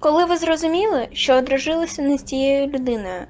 Коли ви зрозуміли, що одружилися не з тією людиною?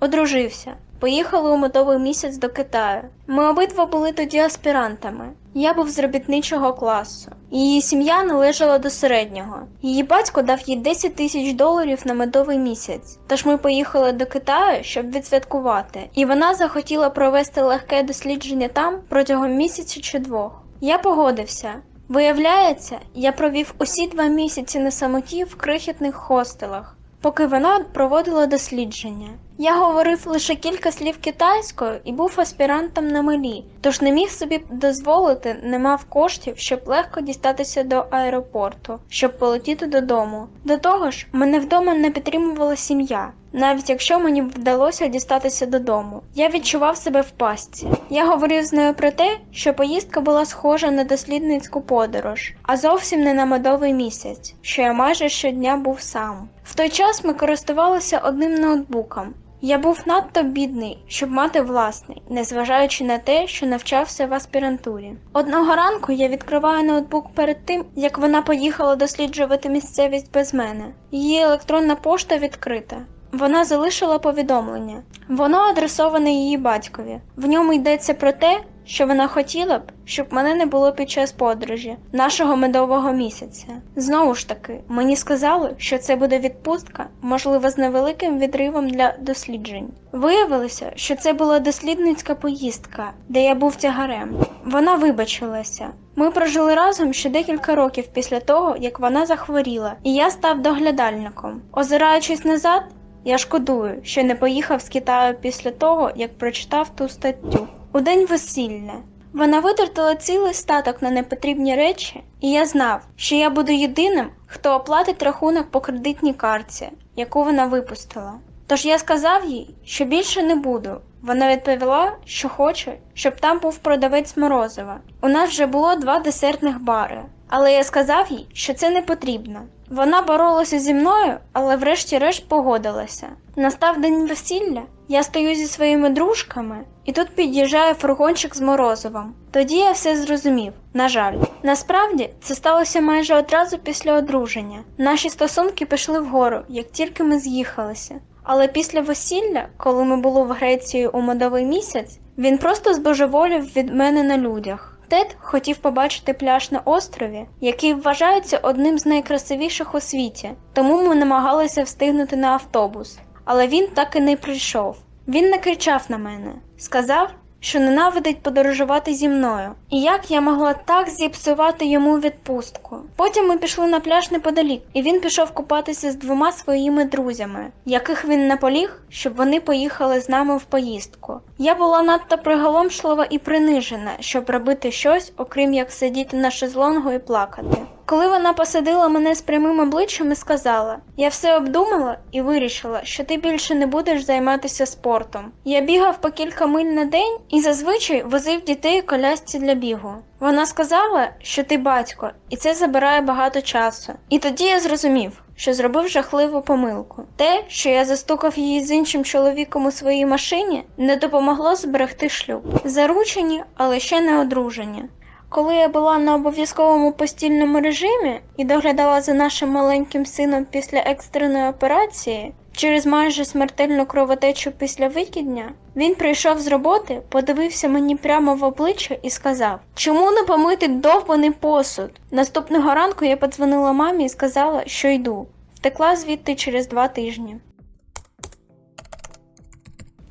Одружився. Поїхали у медовий місяць до Китаю. Ми обидва були тоді аспірантами. Я був з робітничого класу. Її сім'я належала до середнього. Її батько дав їй 10 тисяч доларів на медовий місяць. Тож ми поїхали до Китаю, щоб відсвяткувати, і вона захотіла провести легке дослідження там протягом місяця чи двох. Я погодився. Виявляється, я провів усі два місяці на самоті в крихітних хостелах, поки вона проводила дослідження. Я говорив лише кілька слів китайською і був аспірантом на малі, тож не міг собі дозволити, не мав коштів, щоб легко дістатися до аеропорту, щоб полетіти додому. До того ж, мене вдома не підтримувала сім'я. Навіть якщо мені вдалося дістатися додому, я відчував себе в пастці. Я говорив з нею про те, що поїздка була схожа на дослідницьку подорож, а зовсім не на медовий місяць, що я майже щодня був сам. В той час ми користувалися одним ноутбуком. Я був надто бідний, щоб мати власний, незважаючи на те, що навчався в аспірантурі. Одного ранку я відкриваю ноутбук перед тим, як вона поїхала досліджувати місцевість без мене. Її електронна пошта відкрита. Вона залишила повідомлення. Воно адресоване її батькові. В ньому йдеться про те, що вона хотіла б, щоб мене не було під час подорожі нашого медового місяця. Знову ж таки, мені сказали, що це буде відпустка, можливо, з невеликим відривом для досліджень. Виявилося, що це була дослідницька поїздка, де я був тягарем. Вона вибачилася. Ми прожили разом ще декілька років після того, як вона захворіла, і я став доглядальником. Озираючись назад, я шкодую, що не поїхав з Китаю після того, як прочитав ту статтю. У день весілля. Вона витратила цілий статок на непотрібні речі, і я знав, що я буду єдиним, хто оплатить рахунок по кредитній картці, яку вона випустила. Тож я сказав їй, що більше не буду. Вона відповіла, що хоче, щоб там був продавець морозива. У нас вже було два десертних бари, але я сказав їй, що це не потрібно. Вона боролася зі мною, але врешті-решт погодилася. Настав день весілля, я стою зі своїми дружками, і тут під'їжджає фургончик з морозивом. Тоді я все зрозумів. На жаль, насправді це сталося майже одразу після одруження. Наші стосунки пішли вгору, як тільки ми з'їхалися. Але після весілля, коли ми були в Греції у медовий місяць, він просто збожеволів від мене на людях. Тед хотів побачити пляж на острові, який вважається одним з найкрасивіших у світі, тому ми намагалися встигнути на автобус. Але він так і не прийшов. Він накричав на мене, сказав, що ненавидить подорожувати зі мною, і як я могла так зіпсувати йому відпустку. Потім ми пішли на пляж неподалік, і він пішов купатися з двома своїми друзями, яких він наполіг, щоб вони поїхали з нами в поїздку. Я була надто приголомшлива і принижена, щоб робити щось, окрім як сидіти на шезлонгу і плакати. Коли вона посадила мене з прямим обличчям і сказала: Я все обдумала і вирішила, що ти більше не будеш займатися спортом. Я бігав по кілька миль на день і зазвичай возив дітей колясці для бігу. Вона сказала, що ти батько, і це забирає багато часу. І тоді я зрозумів, що зробив жахливу помилку. Те, що я застукав її з іншим чоловіком у своїй машині, не допомогло зберегти шлюб. Заручені, але ще не одружені. Коли я була на обов'язковому постільному режимі і доглядала за нашим маленьким сином після екстреної операції, через майже смертельну кровотечу після викидня, він прийшов з роботи, подивився мені прямо в обличчя і сказав: Чому не помити довбаний посуд? Наступного ранку я подзвонила мамі і сказала, що йду. Втекла звідти через два тижні.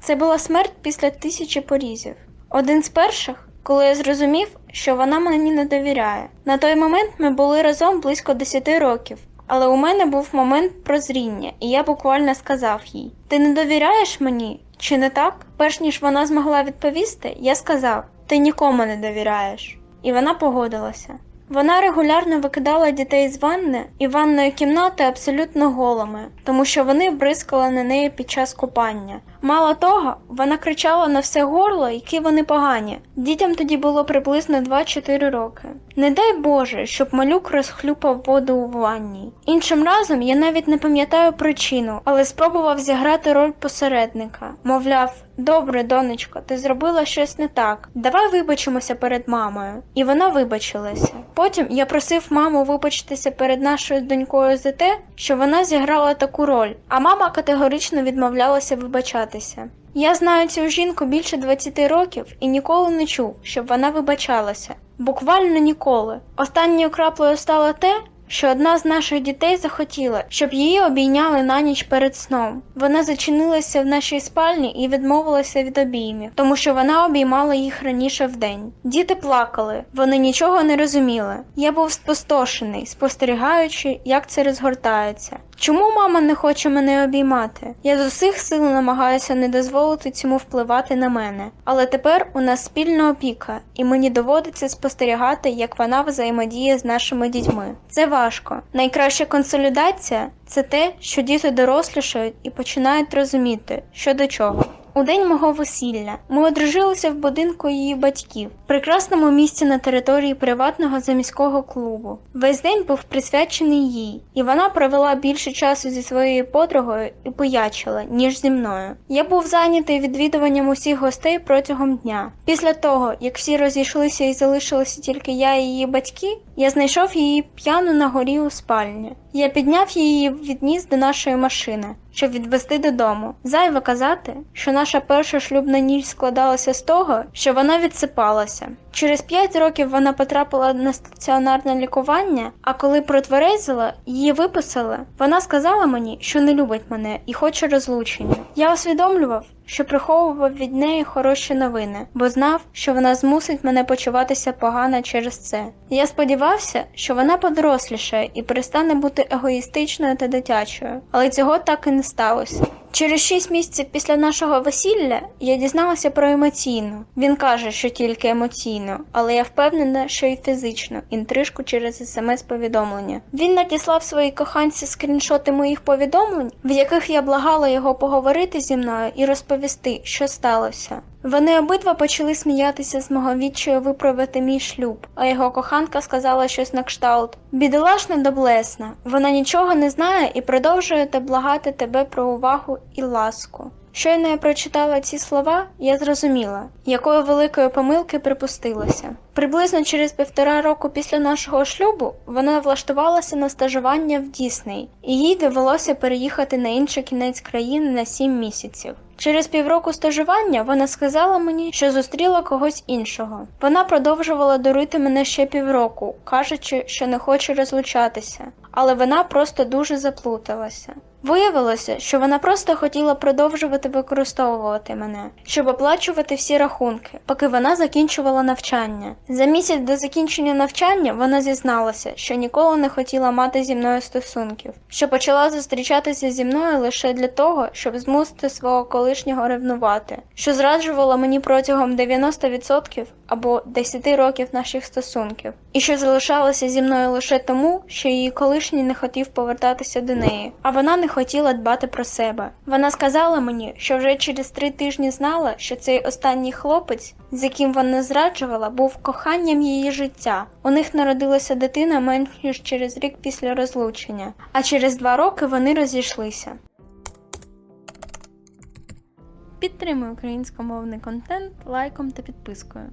Це була смерть після тисячі порізів. Один з перших, коли я зрозумів, що вона мені не довіряє. На той момент ми були разом близько 10 років, але у мене був момент прозріння, і я буквально сказав їй: Ти не довіряєш мені? Чи не так? Перш ніж вона змогла відповісти, я сказав: Ти нікому не довіряєш. І вона погодилася. Вона регулярно викидала дітей з ванни і ванної кімнати абсолютно голими, тому що вони бризкали на неї під час купання, Мало того, вона кричала на все горло, які вони погані. Дітям тоді було приблизно 2-4 роки. Не дай Боже, щоб малюк розхлюпав воду у ванні. Іншим разом я навіть не пам'ятаю причину, але спробував зіграти роль посередника. Мовляв, добре, донечко, ти зробила щось не так. Давай вибачимося перед мамою. І вона вибачилася. Потім я просив маму вибачитися перед нашою донькою за те, що вона зіграла таку роль, а мама категорично відмовлялася вибачатися. Я знаю цю жінку більше 20 років і ніколи не чув, щоб вона вибачалася. Буквально ніколи. Останньою краплею стало те, що одна з наших дітей захотіла, щоб її обійняли на ніч перед сном. Вона зачинилася в нашій спальні і відмовилася від обіймів, тому що вона обіймала їх раніше в день. Діти плакали, вони нічого не розуміли. Я був спустошений, спостерігаючи, як це розгортається. Чому мама не хоче мене обіймати? Я з усіх сил намагаюся не дозволити цьому впливати на мене. Але тепер у нас спільна опіка, і мені доводиться спостерігати, як вона взаємодіє з нашими дітьми. Це важко. Найкраща консолідація це те, що діти дорослішають і починають розуміти, що до чого. У день мого весілля ми одружилися в будинку її батьків, прекрасному місці на території приватного заміського клубу. Весь день був присвячений їй, і вона провела більше часу зі своєю подругою і поячила, ніж зі мною. Я був зайнятий відвідуванням усіх гостей протягом дня. Після того, як всі розійшлися і залишилися тільки я і її батьки, я знайшов її п'яну на горі у спальні. Я підняв її відніс до нашої машини, щоб відвести додому. Зайве казати, що наша перша шлюбна ніч складалася з того, що вона відсипалася. Через п'ять років вона потрапила на стаціонарне лікування, а коли протверезила, її виписали. Вона сказала мені, що не любить мене і хоче розлучення. Я усвідомлював, що приховував від неї хороші новини, бо знав, що вона змусить мене почуватися погано через це. Я сподівався, що вона подорослішає і перестане бути егоїстичною та дитячою, але цього так і не сталося. Через шість місяців після нашого весілля я дізналася про емоційну. Він каже, що тільки емоційно, але я впевнена, що і фізично, інтрижку через смс-повідомлення. Він надіслав своїй коханці скріншоти моїх повідомлень, в яких я благала його поговорити зі мною і розповісти, що сталося. Вони обидва почали сміятися з мого відчаю виправити мій шлюб, а його коханка сказала щось на кшталт. Бідолашна доблесна, вона нічого не знає і продовжує те благати тебе про увагу і ласку. Щойно я прочитала ці слова, я зрозуміла, якої великої помилки припустилася. Приблизно через півтора року після нашого шлюбу вона влаштувалася на стажування в Дісней, і їй довелося переїхати на інший кінець країни на сім місяців. Через півроку стажування вона сказала мені, що зустріла когось іншого. Вона продовжувала дурити мене ще півроку, кажучи, що не хоче розлучатися, але вона просто дуже заплуталася. Виявилося, що вона просто хотіла продовжувати використовувати мене, щоб оплачувати всі рахунки, поки вона закінчувала навчання. За місяць до закінчення навчання вона зізналася, що ніколи не хотіла мати зі мною стосунків, що почала зустрічатися зі мною лише для того, щоб змусити свого колишнього ревнувати, що зраджувала мені протягом 90% або 10 років наших стосунків, і що залишалася зі мною лише тому, що її колишній не хотів повертатися до неї, а вона не хотіла дбати про себе. Вона сказала мені, що вже через три тижні знала, що цей останній хлопець, з яким вона зраджувала, був коханням її життя. У них народилася дитина менш ніж через рік після розлучення, а через два роки вони розійшлися. Підтримуй українськомовний контент лайком та підпискою.